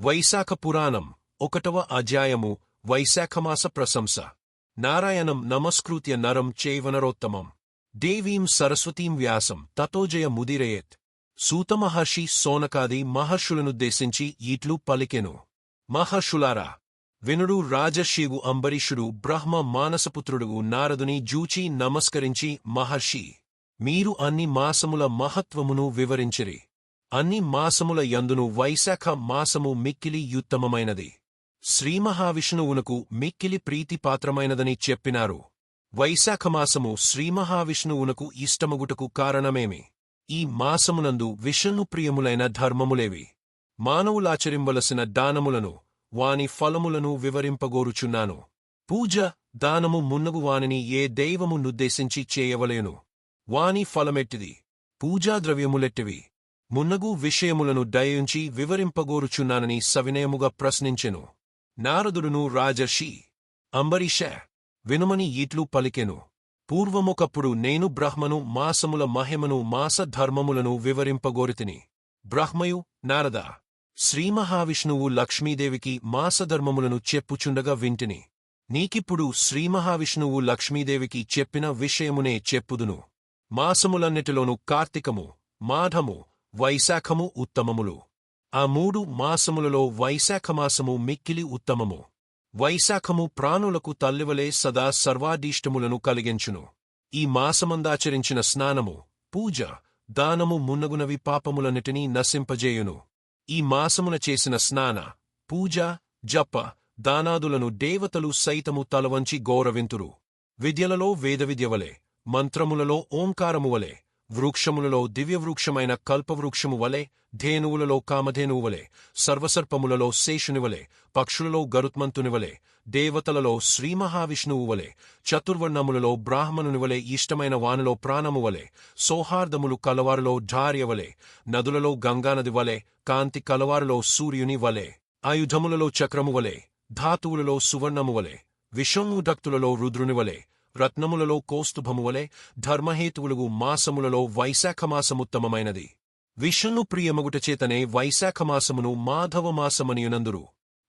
వైశాఖ పురాణం ఒకటవ అధ్యాయము వైశాఖమాస ప్రశంస. నారాయణం నమస్కృత్య నరం చైవనరోత్తమం. దేవీం సరస్వతీం వ్యాసం తతోజయ ముదిరయేత్. సూతమహర్షి సోనకాది మహర్షులనుద్దేశించి ఈట్లు పలికెను. మహర్షులారా వినుడు రాజశివు అంబరీషుడు బ్రహ్మ మానసపుత్రుడు నారదుని జూచి నమస్కరించి మహర్షి మీరు అన్ని మాసముల మహత్వమును వివరించిరి. అన్ని మాసముల యందును వైశాఖ మాసము మిక్కిలి యుత్తమమైనది. శ్రీమహావిష్ణువునకు మిక్కిలి ప్రీతిపాత్రమైనదని చెప్పినారు. వైశాఖమాసము శ్రీమహావిష్ణువునకు ఇష్టమగుటకు కారణమేమి? ఈ మాసమునందు విష్ణుప్రియములైన ధర్మములేవి. మానవులాచరింవలసిన దానములను వాని ఫలములను వివరింపగోరుచున్నాను. పూజ దానము మున్నగు వానిని ఏ దైవమునుద్దేశించి చేయవలేను. వాని ఫలమెట్టిది. పూజాద్రవ్యములెట్టివి. మున్నగు విషయములను దయించి వివరింపగోరుచున్నానని సవినయముగా ప్రశ్నించెను. నారదుడును రాజర్షి అంబరీష వినుమని ఈట్లు పలికెను. పూర్వమొకప్పుడు నేను బ్రహ్మను మాసముల మహిమను మాసధర్మములను వివరింపగోరితిని. బ్రహ్మయు నారద శ్రీమహావిష్ణువు లక్ష్మీదేవికి మాసధర్మములను చెప్పుచుండగా వింటిని. నీకిప్పుడు శ్రీమహావిష్ణువు లక్ష్మీదేవికి చెప్పిన విషయమునే చెప్పుదును. మాసములన్నిటిలోనూ కార్తీకము మాధము వైశాఖము ఉత్తమములు. ఆ మూడు మాసములలో వైశాఖమాసము మిక్కిలి ఉత్తమము. వైశాఖము ప్రాణులకు తల్లివలే సదా సర్వాధీష్టములను కలిగించును. ఈ మాసమందాచరించిన స్నానము పూజ దానము మున్నగునవి పాపములన్నిటినీ నశింపజేయును. ఈ మాసమున చేసిన స్నాన పూజ జప దానాదులను దేవతలు సైతము తలవంచి గౌరవింతురు. విద్యలలో వేదవిద్యవలే మంత్రములలో ఓంకారము వలె వృక్షములలో దివ్యవృక్షమైన కల్పవృక్షము వలె ధేనువులలో కామధేనువు సర్వసర్పములలో శేషునివలె పక్షులలో గరుత్మంతునివలే దేవతలలో శ్రీమహావిష్ణువు వలె చతుర్వర్ణములలో బ్రాహ్మణునివలె ఇష్టమైన వానలో ప్రాణమువలే సౌహార్దములు కలవారులో ఢార్యవలే నదులలో గంగానది వలె కాంతి కలవారులో సూర్యుని వలె ఆయుధములలో చక్రమువలే ధాతువులలో సువర్ణము వలె విషణుడక్తులలో రుద్రునివలె రత్నములలో కోస్తుభము వలె ధర్మహేతువులుగు మాసములలో వైశాఖమాసముత్తమమైనది. విష్ణు ప్రియమగుటచేతనే వైశాఖమాసమును మాధవమాసమనియునందురు.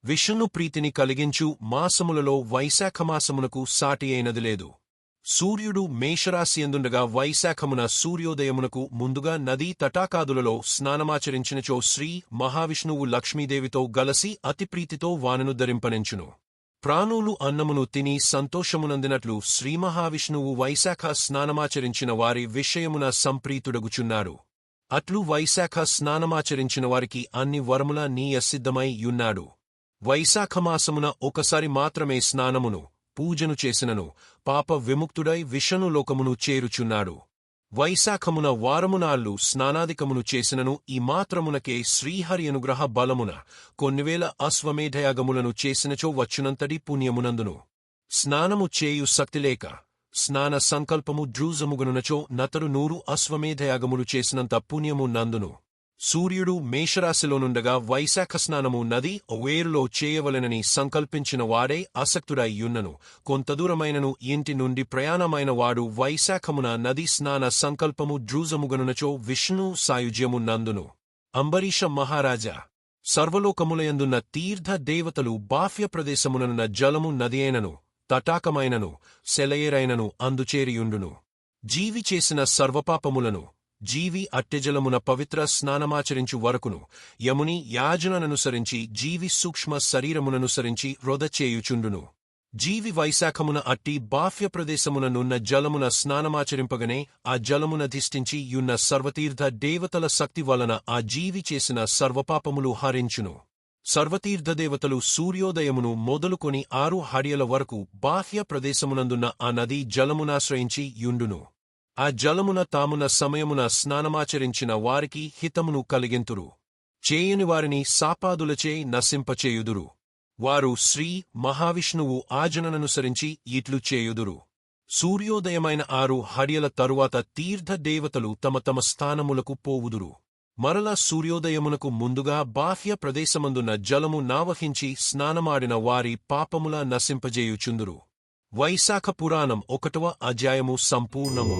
విష్ణు ప్రీతిని కలిగించు మాసములలో వైశాఖమాసమునకు సాటి అయినది లేదు. సూర్యుడు మేషరాశియందుండగా వైశాఖమున సూర్యోదయమునకు ముందుగా నదీ తటాకాదులలో స్నానమాచరించినచో శ్రీ మహావిష్ణువు లక్ష్మీదేవితో గలసి అతి ప్రీతితో వానను ధరింపనించును. ప్రాణులు అన్నమును తిని సంతోషమునందినట్లు శ్రీమహావిష్ణువు వైశాఖ స్నానమాచరించిన వారి విషయమున సంప్రీతుడగుచున్నారు అట్లు వైశాఖ స్నానమాచరించిన వారికి అన్ని వరముల నీయసిద్ధమై యున్నాడు. వైశాఖమాసమున ఒకసారి మాత్రమే స్నానమును పూజను చేసినను పాప విముక్తుడై విషణులోకమును చేరుచున్నాడు. వైశాఖమున వారమునాళ్ళు స్నానాదికమును చేసినను ఈ మాత్రమునకే శ్రీహరి అనుగ్రహ బలమున కొన్నివేల అశ్వమేధయాగములను చేసినచో వచ్చునంతటి పుణ్యమునందును. స్నానము చేయు శక్తిలేక స్నాన సంకల్పము డ్రూజముగునునచో నతరు నూరు అశ్వమేధయాగములు చేసినంత పుణ్యము నందును సూర్యుడు మేషరాశిలోనుండగా వైశాఖ స్నానము నది వేరులో చేయవలెనని సంకల్పించిన వాడే ఆసక్తుడైయున్నను కొంత దూరమైనను ఇంటి నుండి ప్రయాణమైన వాడు వైశాఖమున నది స్నాన సంకల్పము డ్రూజముగనునచో విష్ణు సాయుజ్యము నందును. అంబరీష మహారాజా! సర్వలోకములయందున్న తీర్థ దేవతలు బాహ్య ప్రదేశముననున్న జలము నదియైనను తటాకమైనను సెలయేరైనను అందుచేరియుండును. జీవి చేసిన సర్వపాపములను జీవి అట్టెజలమున పవిత్ర స్నానమాచరించు వరకును యముని యాజనననుసరించి జీవి సూక్ష్మ శరీరముననుసరించి రొదచేయుచుండును జీవి వైశాఖమున అట్టి బాహ్య ప్రదేశమున నున్న జలమున స్నానమాచరింపగనే ఆ జలమునధిష్ఠించి యున్న సర్వతీర్థ దేవతల శక్తి వలన ఆ జీవి చేసిన సర్వపాపములు హరించును. సర్వతీర్థదేవతలు సూర్యోదయమును మొదలుకొని ఆరు హడియల వరకు బాహ్య ప్రదేశమునందున్న ఆ నదీ జలమునాశ్రయించి యుండును. ఆ జలమున తామున సమయమున స్నానమాచరించిన వారికి హితమును కలిగింతురు. చేయని వారిని సాపాదులచే నశింపచేయుదురు. వారు శ్రీ మహావిష్ణువు ఆజనననుసరించి ఇట్లు చేయుదురు. సూర్యోదయమైన ఆరు హడియల తరువాత తీర్థదేవతలు తమ తమ స్థానములకు పోవుదురు. మరల సూర్యోదయమునకు ముందుగా బాహ్య ప్రదేశమందున్న జలము నావహించి స్నానమాడిన వారి పాపముల నశింపజేయుచుందురు. వైశాఖ పురాణం ఒకటవ అధ్యాయము సంపూర్ణము.